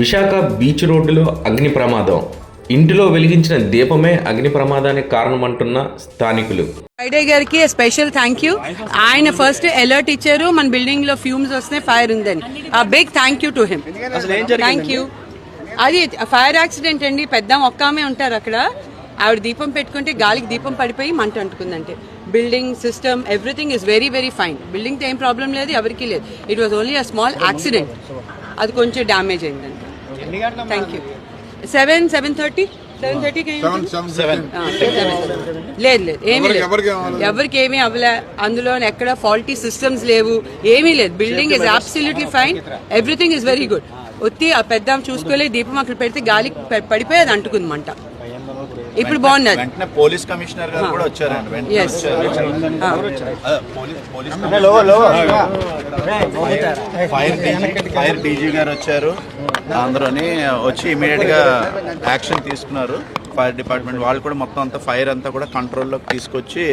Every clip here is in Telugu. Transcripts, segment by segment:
విశాఖ బీచ్ రోడ్డులో అగ్ని ప్రమాదం. ఇంటిలో వెలిగించిన దీపమే అగ్ని ప్రమాదానికి కారణమంటున్న స్థానికులు. ఫ్రైడే గారికి స్పెషల్ థ్యాంక్ యూ ఆయన ఫస్ట్ అలర్ట్ ఇచ్చారు. మన బిల్డింగ్లో ఫ్యూమ్స్ వస్తున్నాయి ఫైర్ ఉందని. ఆ big thank you to him thank you అది ఫైర్ యాక్సిడెంట్ అండి. పెద్ద ఒక్క ఆమె ఉంటారు అక్కడ. ఆవిడ దీపం పెట్టుకుంటే గాలికి దీపం పడిపోయి మంట అంటుకుందంటే. Building system everything is very very fine బిల్డింగ్తో ఏం ప్రాబ్లం లేదు ఎవరికీ లేదు. It was only a small accident అది కొంచెం డ్యామేజ్ అయిందంటే thank you seven seven thirty seven థర్టీకి. లేదు లేదు ఏమీ లేదు. ఎవరికి ఏమీ అవ్వలే. అందులో ఎక్కడ ఫాల్టీ సిస్టమ్స్ లేవు. ఏమీ లేదు. Building is absolutely fine everything is very good ఒత్తి ఆ పెద్ద చూసుకోలే దీపం అక్కడ పెడితే గాలి పడిపోయి అది అంటుకుంది మంట ఇప్పుడు బాగున్నది. వెంటనే పోలీస్ కమిషనర్ గారు కూడా వచ్చారండి. వెంటనే Yes. వచ్చారు. ఆ. అదే, police police fire DG fire DG గారు వచ్చారు. అందరూని వచ్చి ఇమీడియట్గా యాక్షన్ తీసుకున్నారు. ఫైర్ డిపార్ట్మెంట్ వాళ్ళు కూడా మొత్తం అంతా ఫైర్ అంతా కూడా కంట్రోల్లోకి తీసుకొచ్చి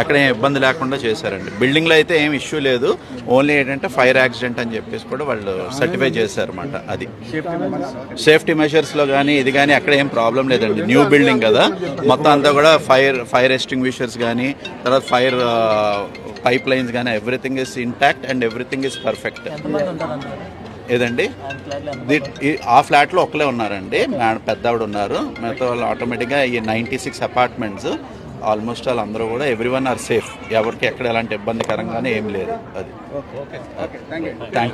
ఎక్కడ ఏం ఇబ్బంది లేకుండా చేశారండి. బిల్డింగ్లో అయితే ఏం ఇష్యూ లేదు. ఓన్లీ ఏంటంటే ఫైర్ యాక్సిడెంట్ అని చెప్పేసి కూడా వాళ్ళు సర్టిఫై చేశారన్నమాట అది. సేఫ్టీ మెషర్స్లో కానీ ఇది కానీ అక్కడ ఏం ప్రాబ్లం లేదండి. న్యూ బిల్డింగ్ కదా. మొత్తం అంతా కూడా ఫైర్ ఫైర్ ఎస్టింగ్విషర్స్ కానీ తర్వాత ఫైర్ పైప్ లైన్స్ కానీ everything is intact and everything is perfect. ఏదండి? ఆ ఫ్లాట్లో ఒకలే ఉన్నారండి. మేడం పెద్ద ఆవిడ ఉన్నారు మిగతా వాళ్ళు ఆటోమేటిక్గా ఈ నైంటీ సిక్స్ అపార్ట్మెంట్స్ ఆల్మోస్ట్ వాళ్ళు అందరూ కూడా ఎవ్రీ వన్ ఆర్ సేఫ్. ఎవరికి ఎక్కడ ఎలాంటి ఇబ్బందికరంగానే ఏం లేదు అది. థ్యాంక్